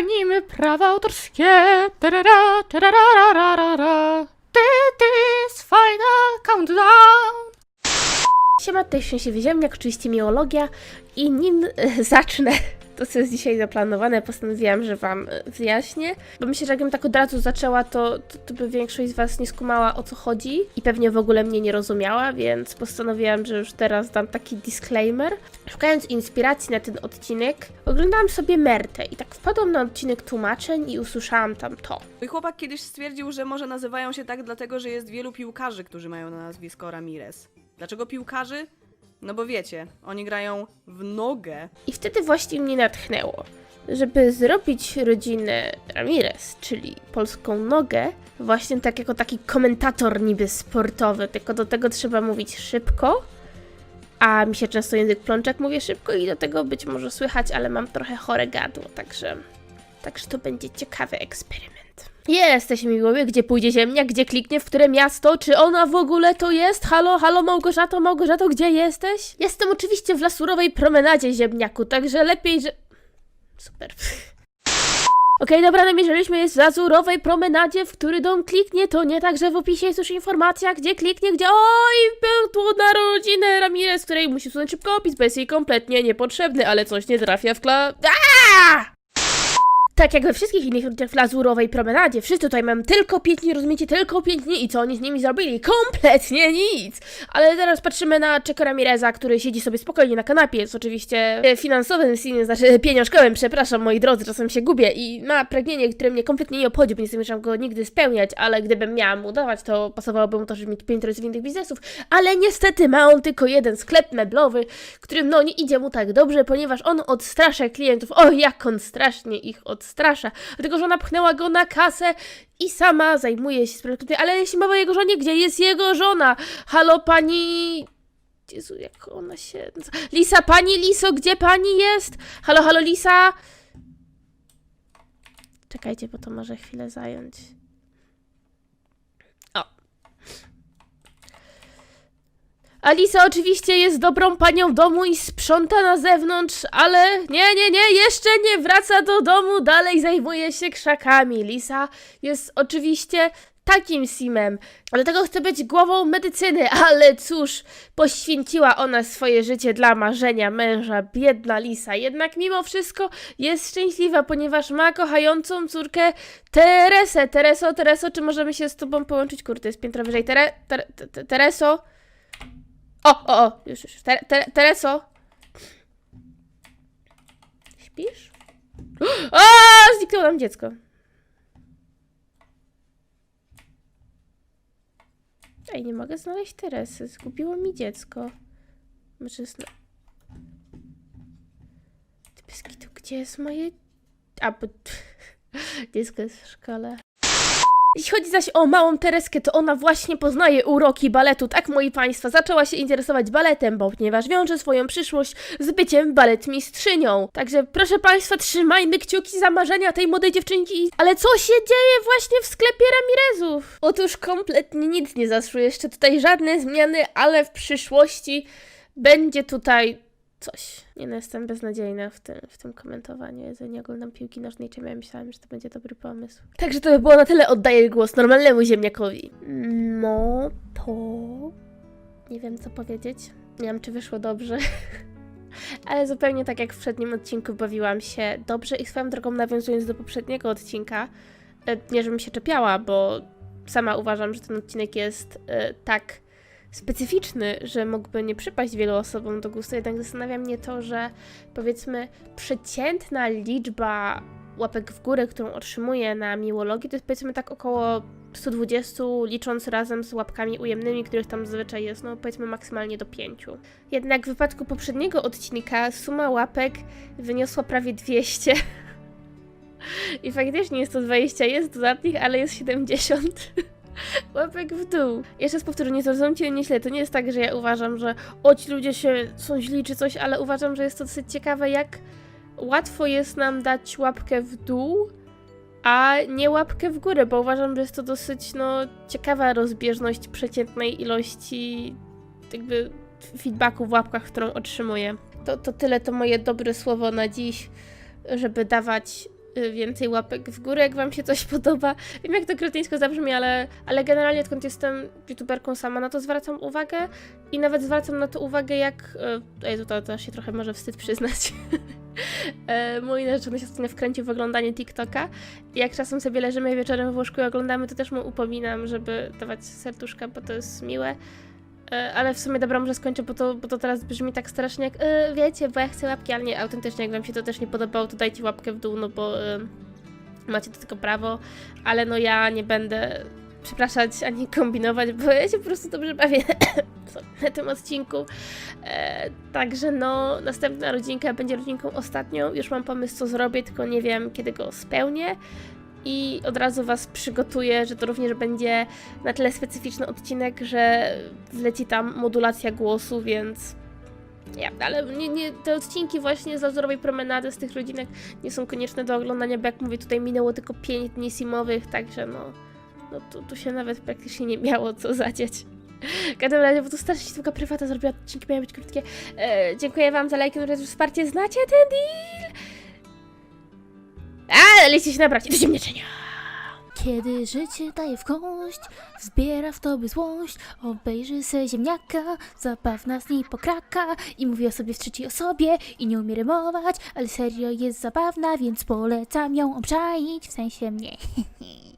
Chronimy prawa autorskie. Tarara, tararararara. Ty, jest final countdown. Siema, tutaj Szczęśliwy Ziemniak, oczywiście miologia i nim e, zacznę to, co jest dzisiaj zaplanowane, postanowiłam, że Wam e, wyjaśnię, bo myślę, że jakbym tak od razu zaczęła, to, to, to by większość z Was nie skumała o co chodzi i pewnie w ogóle mnie nie rozumiała, więc postanowiłam, że już teraz dam taki disclaimer. Szukając inspiracji na ten odcinek, oglądałam sobie Mertę i tak wpadłam na odcinek tłumaczeń i usłyszałam tam to. Mój chłopak kiedyś stwierdził, że może nazywają się tak dlatego, że jest wielu piłkarzy, którzy mają na nazwisko Ramirez. Dlaczego piłkarzy? No bo wiecie, oni grają w nogę. I wtedy właśnie mnie natchnęło, żeby zrobić rodzinę Ramirez, czyli polską nogę, właśnie tak jako taki komentator niby sportowy, tylko do tego trzeba mówić szybko, a mi się często język plączek mówię szybko i do tego być może słychać, ale mam trochę chore gardło, także, także to będzie ciekawy eksperyment. Jesteśmy miłowie, gdzie pójdzie ziemnia, gdzie kliknie, w które miasto, czy ona w ogóle to jest? Halo, halo Małgorzato, Małgorzato, gdzie jesteś? Jestem oczywiście w lasurowej promenadzie ziemniaku, także lepiej, że... Super. Okej, dobra, namierzyliśmy jest w lazurowej promenadzie, w który dom kliknie, to nie tak, że w opisie jest już informacja, gdzie kliknie, gdzie... Oj, był tu narodziny Ramirez, której musi usunąć szybko opis, bo jest jej kompletnie niepotrzebny, ale coś nie trafia w kla... Aaaa! Tak jak we wszystkich innych ludziach w lazurowej promenadzie, wszyscy tutaj mają tylko pięć dni, rozumiecie, tylko pięć dni i co oni z nimi zrobili? Kompletnie nic! Ale teraz patrzymy na Czeko Ramireza, który siedzi sobie spokojnie na kanapie, jest oczywiście e, finansowym, silnym, znaczy pieniążkowym, przepraszam moi drodzy, czasem się gubię i ma pragnienie, które mnie kompletnie nie obchodzi, bo nie zamierzam go nigdy spełniać, ale gdybym miała mu dawać, to pasowałoby mu to, żeby mieć pięć razy innych biznesów, ale niestety ma on tylko jeden sklep meblowy, którym no nie idzie mu tak dobrze, ponieważ on odstrasza klientów, o jak on strasznie ich odstrasza, dlatego że ona pchnęła go na kasę i sama zajmuje się sprawą ale jeśli mowa o jego żonie, gdzie jest jego żona? Halo pani... Jezu, jak ona się... Lisa, pani Liso, gdzie pani jest? Halo, halo Lisa? Czekajcie, bo to może chwilę zająć. Alisa oczywiście jest dobrą panią domu i sprząta na zewnątrz, ale nie, nie, nie, jeszcze nie wraca do domu, dalej zajmuje się krzakami. Lisa jest oczywiście takim simem, dlatego chce być głową medycyny, ale cóż, poświęciła ona swoje życie dla marzenia męża, biedna Lisa. Jednak mimo wszystko jest szczęśliwa, ponieważ ma kochającą córkę Teresę. Tereso, Tereso, czy możemy się z tobą połączyć? Kurde, jest piętro wyżej. Tere, tere, te- Tereso? O, o, o, już, już. Tere, tere, Tereso? Śpisz? A, zniknęło nam dziecko. Ej, nie mogę znaleźć Teresy. Zgubiło mi dziecko. Może zna... Ty gdzie jest moje... A, bo... Dziecko jest w szkole. Jeśli chodzi zaś o małą Tereskę, to ona właśnie poznaje uroki baletu. Tak, moi państwa, zaczęła się interesować baletem, bo ponieważ wiąże swoją przyszłość z byciem baletmistrzynią. Także proszę państwa, trzymajmy kciuki za marzenia tej młodej dziewczynki. Ale co się dzieje właśnie w sklepie Ramirezów? Otóż kompletnie nic nie zaszło, jeszcze tutaj żadne zmiany, ale w przyszłości będzie tutaj coś. Nie no, jestem beznadziejna w tym, w tym komentowaniu. Jezu, nie oglądam piłki nożnej, czym ja myślałam, że to będzie dobry pomysł. Także to by było na tyle. Oddaję głos normalnemu ziemniakowi. No to... Nie wiem, co powiedzieć. Nie wiem, czy wyszło dobrze. Ale zupełnie tak jak w poprzednim odcinku bawiłam się dobrze i swoją drogą nawiązując do poprzedniego odcinka, e, nie żebym się czepiała, bo sama uważam, że ten odcinek jest e, tak specyficzny, że mógłby nie przypaść wielu osobom do gustu, jednak zastanawia mnie to, że powiedzmy przeciętna liczba łapek w górę, którą otrzymuję na miłologii, to jest powiedzmy tak około 120, licząc razem z łapkami ujemnymi, których tam zazwyczaj jest, no powiedzmy maksymalnie do 5. Jednak w wypadku poprzedniego odcinka suma łapek wyniosła prawie 200. I faktycznie jest to 20, jest dodatnich, ale jest 70 łapek w dół. Jeszcze raz powtórzę, nie zrozumcie mnie źle, to nie jest tak, że ja uważam, że o ci ludzie się są źli czy coś, ale uważam, że jest to dosyć ciekawe, jak łatwo jest nam dać łapkę w dół, a nie łapkę w górę, bo uważam, że jest to dosyć, no, ciekawa rozbieżność przeciętnej ilości jakby feedbacku w łapkach, którą otrzymuję. To, to tyle to moje dobre słowo na dziś, żeby dawać więcej łapek w górę, jak wam się coś podoba. Wiem, jak to kretyńsko zabrzmi, ale, ale generalnie odkąd jestem youtuberką sama, na to zwracam uwagę i nawet zwracam na to uwagę, jak... y, Ej, to, to się trochę może wstyd przyznać. E, Mój narzeczony się ostatnio wkręcił w oglądanie TikToka. Jak czasem sobie leżymy wieczorem w łóżku i oglądamy, to też mu upominam, żeby dawać serduszka, bo to jest miłe. E, Ale w sumie dobra, może skończę, bo to, bo to teraz brzmi tak strasznie jak e, wiecie, bo ja chcę łapki, ale nie, autentycznie, jak wam się to też nie podobało, to dajcie łapkę w dół, no bo e, macie do tego prawo, ale no ja nie będę przepraszać ani kombinować, bo ja się po prostu dobrze bawię na tym odcinku. E, także no, następna rodzinka będzie rodzinką ostatnią, już mam pomysł co zrobię, tylko nie wiem kiedy go spełnię. I od razu Was przygotuję, że to również będzie na tyle specyficzny odcinek, że wleci tam modulacja głosu, więc ja, ale nie, nie, te odcinki właśnie z Lazurowej Promenady z tych rodzinek nie są konieczne do oglądania, bo jak mówię, tutaj minęło tylko 5 dni simowych, także no, no tu, tu się nawet praktycznie nie miało co zadzieć. W każdym razie, bo to strasznie się tylko prywata zrobiła, odcinki miały być krótkie. E, dziękuję Wam za lajki, za wsparcie, znacie ten deal? A, lecicie się nabrać, do ziemniaczenia! Kiedy życie daje w kość, wzbiera w tobie złość, obejrzy se ziemniaka, zabawna z niej pokraka i mówi o sobie w trzeciej osobie i nie umie rymować, ale serio jest zabawna, więc polecam ją obczaić, w sensie mnie.